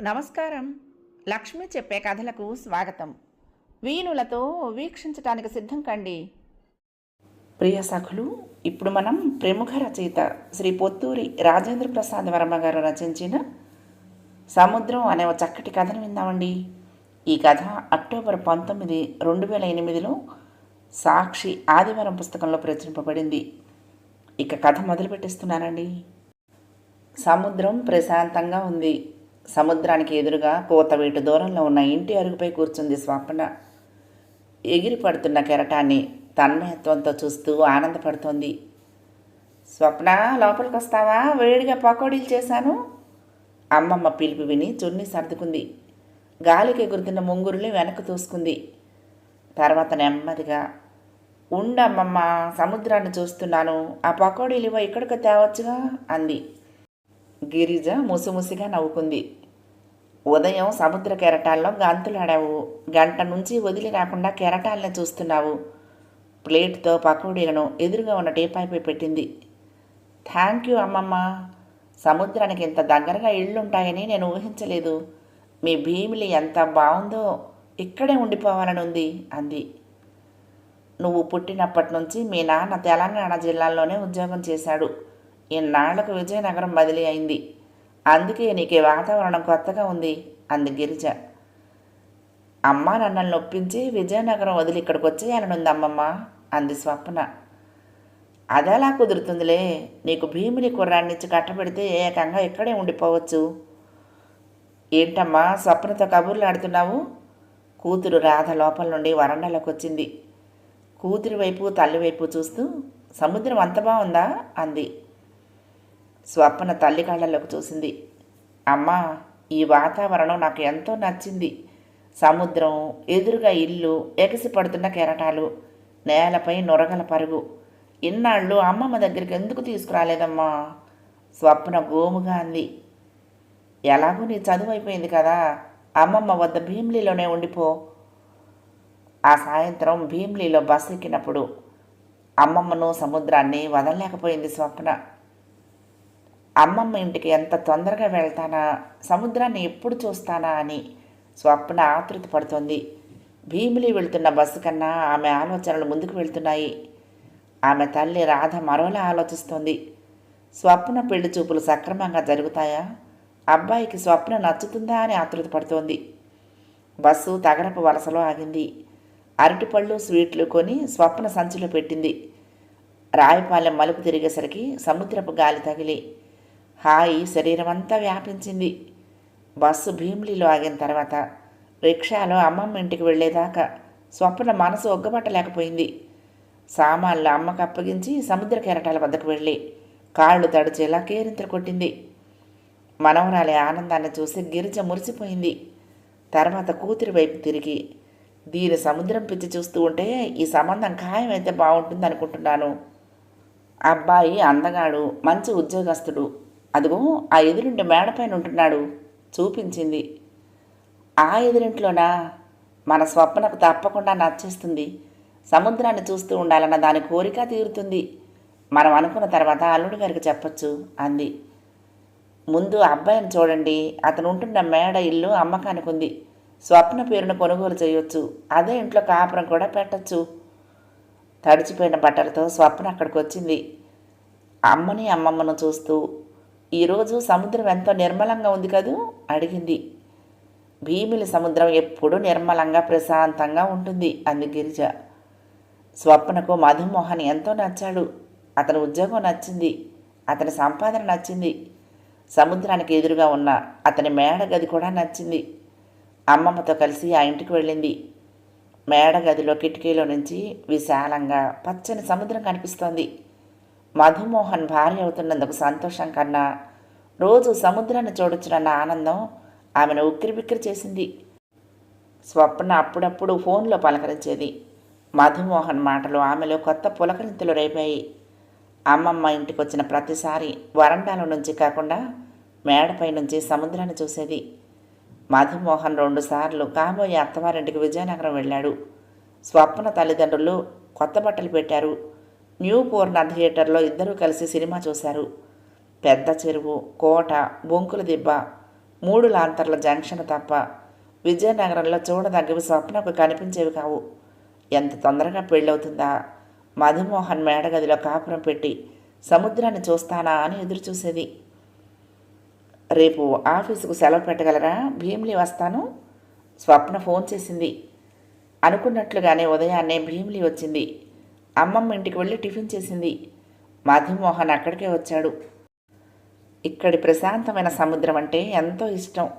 నమస్కారం. లక్ష్మి చెప్పే కథలకు స్వాగతం. వీణులతో వీక్షించటానికి సిద్ధం కండి. ప్రియ సఖులు ఇప్పుడు మనం ప్రముఖ రచయిత శ్రీ పొత్తూరి రాజేంద్ర ప్రసాద్ వర్మ గారు రచించిన సముద్రం అనే ఒక చక్కటి కథను విందామండి. ఈ కథ అక్టోబర్ పంతొమ్మిది రెండు వేల ఎనిమిదిలో సాక్షి ఆదివారం పుస్తకంలో ప్రచురింపబడింది. ఇక కథ మొదలుపెట్టిస్తున్నానండి. సముద్రం ప్రశాంతంగా ఉంది. సముద్రానికి ఎదురుగా కోతవేటు దూరంలో ఉన్న ఇంటి అరుగుపై కూర్చుంది స్వప్న. ఎగిరి పడుతున్న కెరటాన్ని తన్మయత్వంతో చూస్తూ ఆనందపడుతోంది. స్వప్న లోపలికి వస్తావా వేడిగా పకోడీలు చేశాను? అమ్మమ్మ పిలుపు విని చున్ని సర్దుకుంది. గాలికి ఎగురుతున్న ముంగురుని వెనక్కి తూసుకుంది. తర్వాత నెమ్మదిగా ఉండమ్మమ్మ సముద్రాన్ని చూస్తున్నాను. ఆ పకోడీలు ఇవ్వ ఇక్కడికి తేవచ్చుగా అంది. గిరిజ ముసిముసిగా నవ్వుకుంది. ఉదయం సముద్ర కెరటాల్లో గంతులాడావు. గంట నుంచి వదిలి రాకుండా కెరటాలని చూస్తున్నావు. ప్లేట్తో పకోడీలను ఎదురుగా ఉన్న టీపాయిపై పెట్టింది. థ్యాంక్ యూ అమ్మమ్మ. సముద్రానికి ఇంత దగ్గరగా ఇళ్ళుంటాయని నేను ఊహించలేదు. మీ భీమిలి ఎంత బాగుందో ఇక్కడే ఉండిపోవాలని ఉంది అంది. నువ్వు పుట్టినప్పటి నుంచి మీ నాన్న తెలంగాణ జిల్లాలోనే ఉద్యోగం చేశాడు. ఇన్నాళ్ళకు విజయనగరం బదిలీ అయింది. అందుకే నీకు వాతావరణం కొత్తగా ఉంది అంది గిరిజ. అమ్మ నన్ను నొప్పించి విజయనగరం వదిలి ఇక్కడికి వచ్చేయాలనుంది అమ్మమ్మ అంది స్వప్న. అదెలా కుదురుతుందిలే నీకు భీముని కుర్రాన్నిచ్చి కట్టబెడితే ఏకంగా ఇక్కడే ఉండిపోవచ్చు. ఏంటమ్మా స్వప్నతో కబుర్లు ఆడుతున్నావు? కూతురు రాధ లోపల నుండి వరండాలోకి వచ్చింది కూతురి వైపు తల్లి వైపు చూస్తూ సముద్రం అంత బాగుందా? అంది. స్వప్న తల్లి కాళ్ళలోకి చూసింది. అమ్మా ఈ వాతావరణం నాకు ఎంతో నచ్చింది. సముద్రం ఎదురుగా ఇల్లు ఎగసి పడుతున్న కెరటాలు నేలపై నొరగల పరుగు. ఇన్నాళ్ళు అమ్మమ్మ దగ్గరికి ఎందుకు తీసుకురాలేదమ్మా? స్వప్న గోముగా అంది. ఎలాగో నీ చదువు అయిపోయింది కదా అమ్మమ్మ వద్ద భీమ్లీలోనే ఉండిపో. ఆ సాయంత్రం భీమ్లీలో బస్సు ఎక్కినప్పుడు అమ్మమ్మను సముద్రాన్ని వదలలేకపోయింది స్వప్న. అమ్మమ్మ ఇంటికి ఎంత తొందరగా వెళ్తానా? సముద్రాన్ని ఎప్పుడు చూస్తానా అని స్వప్న ఆతృత పడుతోంది. భీమిలి వెళ్తున్న బస్సు కన్నా ఆమె ఆలోచనలు ముందుకు వెళ్తున్నాయి. ఆమె తల్లి రాధ మరోలా ఆలోచిస్తోంది. స్వప్న పెళ్ళి చూపులు సక్రమంగా జరుగుతాయా? అబ్బాయికి స్వప్న నచ్చుతుందా అని ఆతృత పడుతోంది. బస్సు తగరపు వలసలో ఆగింది. అరటిపళ్ళు స్వీట్లు కొని స్వప్న సంచిలో పెట్టింది. రాయపాలెం మలుపు తిరిగేసరికి సముద్రపు గాలి తగిలి హాయి శరీరమంతా వ్యాపించింది. బస్సు భీమిలిలో ఆగిన తర్వాత రిక్షాలో అమ్మమ్మ ఇంటికి వెళ్ళేదాకా స్వప్న మనసు ఒగ్గబట్టలేకపోయింది. సామాన్లు అమ్మకు అప్పగించి సముద్ర కెరటాల వద్దకు వెళ్ళి కాళ్ళు తడిచేలా కేరింతలు కొట్టింది. మనవరాలి ఆనందాన్ని చూసి గిరిజ మురిసిపోయింది. తర్వాత కూతురి వైపు తిరిగి దీని సముద్రం పిచ్చి చూస్తూ ఉంటే ఈ సంబంధం ఖాయమైతే బాగుంటుంది అనుకుంటున్నాను అబ్బాయి అందగాడు మంచి ఉద్యోగస్తుడు అదిగో ఆ ఎదురింటి మేడపైన ఉంటున్నాడు. చూపించింది. ఆ ఎదురింట్లోనా? మన స్వప్నకు తప్పకుండా నచ్చేస్తుంది. సముద్రాన్ని చూస్తూ ఉండాలన్న దాని కోరిక తీరుతుంది. మనం అనుకున్న తర్వాత అల్లుడి గారికి చెప్పొచ్చు అంది. ముందు అబ్బాయిని చూడండి. అతను ఉంటున్న మేడ ఇల్లు అమ్మకానికి ఉంది. స్వప్న పేరును కొనుగోలు చేయొచ్చు. అదే ఇంట్లో కాపురం కూడా పెట్టచ్చు. తడిచిపోయిన బట్టలతో స్వప్న అక్కడికి వచ్చింది అమ్మని అమ్మమ్మను చూస్తూ ఈరోజు సముద్రం ఎంతో నిర్మలంగా ఉంది కదూ? అడిగింది. భీమిలి సముద్రం ఎప్పుడూ నిర్మలంగా ప్రశాంతంగా ఉంటుంది అంది గిరిజ. స్వప్నకు మధుమోహన్ ఎంతో నచ్చాడు. అతని ఉద్యోగం నచ్చింది. అతని సంపాదన నచ్చింది. సముద్రానికి ఎదురుగా ఉన్న అతని మేడ గది కూడా నచ్చింది. అమ్మమ్మతో కలిసి ఆ ఇంటికి వెళ్ళింది. మేడ గదిలో కిటికీలో నుంచి విశాలంగా పచ్చని సముద్రం కనిపిస్తోంది. మధుమోహన్ భార్య అవుతున్నందుకు సంతోషం కన్నా రోజు సముద్రాన్ని చూడొచ్చునన్న ఆనందం ఆమెను ఉక్కిరిబిక్కిరి చేసింది. స్వప్న అప్పుడప్పుడు ఫోన్లో పలకరించేది. మధుమోహన్ మాటలు ఆమెలో కొత్త పులకరింతలు రేపాయి. అమ్మమ్మ ఇంటికి వచ్చిన ప్రతిసారి వరండాల నుంచి కాకుండా మేడపై నుంచి సముద్రాన్ని చూసేది. మధుమోహన్ రెండుసార్లు కాబోయే అత్తవారింటికి విజయనగరం వెళ్ళాడు. స్వప్న తల్లిదండ్రులు కొత్త బట్టలు పెట్టారు. న్యూ పూర్ణ థియేటర్లో ఇద్దరూ కలిసి సినిమా చూశారు. పెద్ద చెరువు కోట బొంకుల దిబ్బ మూడు లాంతర్ల జంక్షన్ తప్ప విజయనగరంలో చూడదగ్గవి స్వప్నకు కనిపించేవి కావు. ఎంత తొందరగా పెళ్ళవుతుందా? మధుమోహన్ మేడగదిలో కాపురం పెట్టి సముద్రాన్ని చూస్తానా అని ఎదురుచూసేది. రేపు ఆఫీసుకు సెలవు పెట్టగలరా? భీమిలి వస్తాను. స్వప్న ఫోన్ చేసింది. అనుకున్నట్లుగానే ఉదయాన్నే భీమిలి వచ్చింది. అమ్మమ్మ ఇంటికి వెళ్ళి టిఫిన్ చేసింది. మధుమోహన్ అక్కడికే వచ్చాడు. ఇక్కడి ప్రశాంతమైన సముద్రం అంటే ఎంతో ఇష్టం.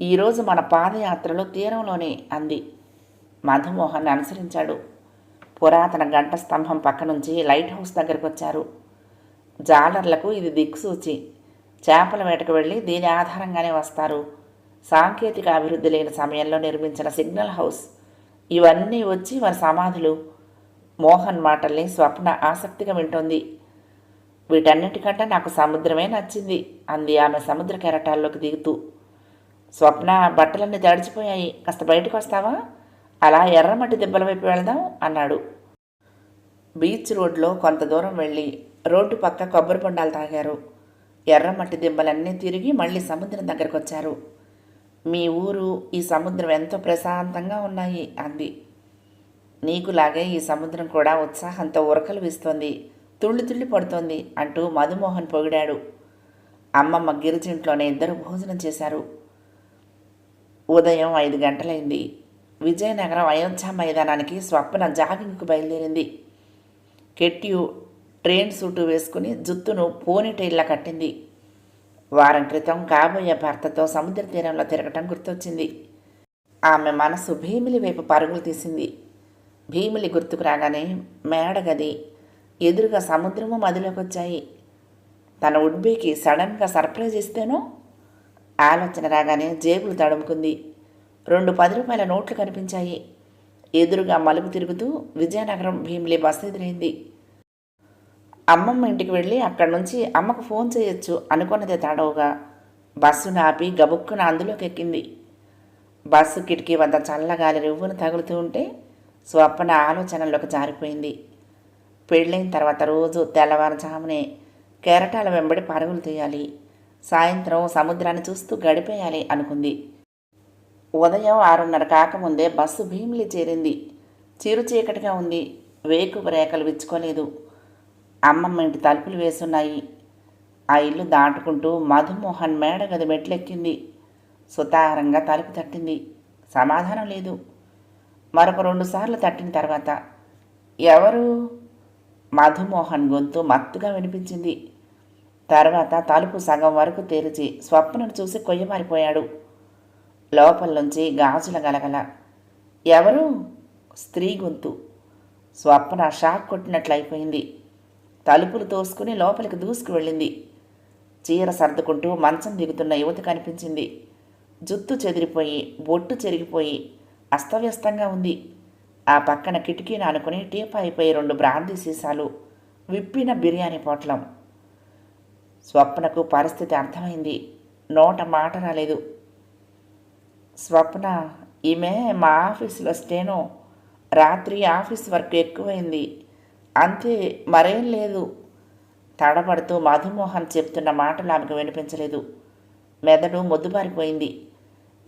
ఈరోజు మన పాదయాత్రలో తీరంలోనే అంది. మధుమోహన్ అనుసరించాడు. పురాతన గంట స్తంభం పక్క నుంచి లైట్ హౌస్ దగ్గరికి వచ్చారు జాలర్లకు ఇది దిక్సూచి. చేపల వేటకు వెళ్ళి దీని ఆధారంగానే వస్తారు. సాంకేతిక అభివృద్ధి లేని సమయంలో నిర్మించిన సిగ్నల్ హౌస్. ఇవన్నీ వచ్చి వారి సమాధులు. మోహన్ మాటల్ని స్వప్న ఆసక్తిగా వింటోంది. వీటన్నిటికంటే నాకు సముద్రమే నచ్చింది అంది ఆమె సముద్ర కెరటాల్లోకి దిగుతూ. స్వప్న బట్టలన్నీ తడిచిపోయాయి. కాస్త బయటకు వస్తావా? అలా ఎర్రమట్టి దెబ్బల వైపు వెళదాం అన్నాడు. బీచ్ రోడ్లో కొంత దూరం వెళ్ళి రోడ్డు పక్క కొబ్బరి బొండాలు తాగారు. ఎర్రమట్టి దిబ్బలన్నీ తిరిగి మళ్ళీ సముద్రం దగ్గరకు వచ్చారు. మీ ఊరు ఈ సముద్రం ఎంతో ప్రశాంతంగా ఉన్నాయి అంది. నీకులాగే ఈ సముద్రం కూడా ఉత్సాహంతో ఉరకలు వీస్తోంది. తుళ్ళి తుళ్ళి పడుతోంది అంటూ మధుమోహన్ పొగిడాడు. అమ్మమ్మ గిరిజింట్లోనే ఇద్దరు భోజనం చేశారు. ఉదయం ఐదు గంటలైంది. విజయనగరం అయోధ్య మైదానానికి స్వప్న జాగింగ్కు బయలుదేరింది. కెట్యు ట్రైన్ సూటు వేసుకుని జుత్తును పోనీటైల్లా కట్టింది. వారం క్రితం కాబోయే భర్తతో సముద్ర తీరంలో తిరగటం గుర్తొచ్చింది. ఆమె మనసు భీమిలి వైపు పరుగులు తీసింది. భీమిలి గుర్తుకు రాగానే మేడగది ఎదురుగా సముద్రము మదిలోకి వచ్చాయి తన ఉడ్బీకి సడన్గా సర్ప్రైజ్ ఇస్తేనో ఆలోచన రాగానే జేబులు తడుముకుంది. రెండు పది రూపాయల నోట్లు కనిపించాయి. ఎదురుగా మలుపు తిరుగుతూ విజయనగరం భీమిలి బస్సు ఎదురైంది. అమ్మమ్మ ఇంటికి వెళ్ళి అక్కడి నుంచి అమ్మకు ఫోన్ చేయొచ్చు అనుకున్నదే తడవుగా. బస్సును ఆపి గబుక్కున అందులోకి ఎక్కింది బస్సు కిటికీ వద్ద చల్లగాలి రివ్వును తగులుతూ ఉంటే స్వప్న ఆలోచనల్లోకి జారిపోయింది. పెళ్ళైన తర్వాత రోజు తెల్లవారుజామునే కెరటాల వెంబడి పరుగులు తీయాలి. సాయంత్రం సముద్రాన్ని చూస్తూ గడిపేయాలి అనుకుంది. ఉదయం ఆరున్నర కాకముందే బస్సు భీమిలి చేరింది. చిరు చీకటిగా ఉంది. వేకు రేఖలు విచ్చుకోలేదు. అమ్మమ్మ ఇంటి తలుపులు వేసున్నాయి. ఆ ఇల్లు దాటుకుంటూ మధుమోహన్ మేడగది మెట్లెక్కింది. సుతారంగా తలుపు తట్టింది. సమాధానం లేదు. మరొక రెండుసార్లు తట్టిన తర్వాత ఎవరు? మధుమోహన్ గొంతు మత్తుగా వినిపించింది. తర్వాత తలుపు సగం వరకు తెరిచి స్వప్నను చూసి కొయ్యమారిపోయాడు. లోపల నుంచి గాజుల గలగల. ఎవరు? స్త్రీ గొంతు. స్వప్న షాక్ కొట్టినట్లయిపోయింది. తలుపులు తోసుకుని లోపలికి దూసుకు వెళ్ళింది. చీర సర్దుకుంటూ మంచం దిగుతున్న యువతి కనిపించింది. జుత్తు చెదిరిపోయి బొట్టు చెరిగిపోయి అస్తవ్యస్తంగా ఉంది. ఆ పక్కన కిటికీని ఆనుకుని టీపాయిపోయి రెండు బ్రాందీ సీసాలు విప్పిన బిర్యానీ పొట్లం. స్వప్నకు పరిస్థితి అర్థమైంది. నోట మాట రాలేదు. స్వప్న ఈమె మా ఆఫీసులో స్టేనో. రాత్రి ఆఫీస్ వర్క్ ఎక్కువైంది. అంతే మరేం లేదు. తడబడుతూ మధుమోహన్ చెప్తున్న మాటలు ఆమెకు వినిపించలేదు. మెదడు మొద్దుబారిపోయింది.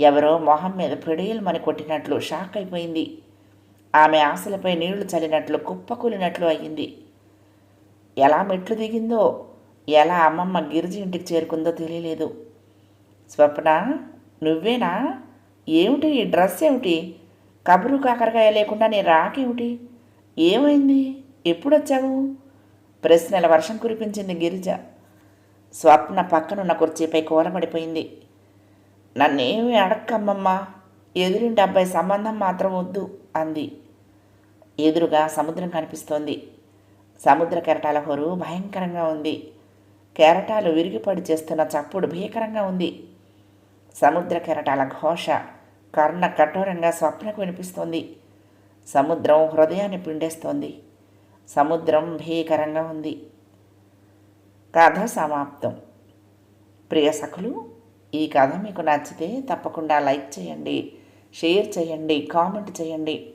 ఎవరో మొహం మీద పిడియలమని కొట్టినట్లు షాక్ అయిపోయింది. ఆమె ఆశలపై నీళ్ళు చల్లినట్లు కుప్పకూలినట్లు అయ్యింది ఎలా మెట్లు దిగిందో ఎలా అమ్మమ్మ గిరిజి ఇంటికి చేరుకుందో తెలియలేదు. స్వప్న నువ్వేనా? ఏమిటి? ఈ డ్రెస్ ఏమిటి? కబురు కాకరకాయ లేకుండా నీ రాకేమిటి ఏమైంది? ఎప్పుడొచ్చావు? ప్రశ్నల వర్షం కురిపించింది గిరిజ. స్వప్న పక్కనున్న కుర్చీపై కూలబడిపోయింది. నన్నేమి అడక్కమ్మమ్మ ఎదురింటి అబ్బాయి సంబంధం మాత్రం వద్దు అంది. ఎదురుగా సముద్రం కనిపిస్తోంది. సముద్ర కెరటాల హోరు భయంకరంగా ఉంది. కెరటాలు విరిగిపడి చేస్తున్న చప్పుడు భీకరంగా ఉంది. సముద్ర కెరటాల ఘోష కర్ణ కఠోరంగా స్వప్నకు వినిపిస్తోంది. సముద్రం హృదయాన్ని పిండేస్తోంది. సముద్రం భీకరంగా ఉంది. కథ సమాప్తం. ప్రియ సఖులు ఈ కథ మీకు నచ్చితే తప్పకుండా లైక్ చేయండి షేర్ చేయండి కామెంట్ చేయండి.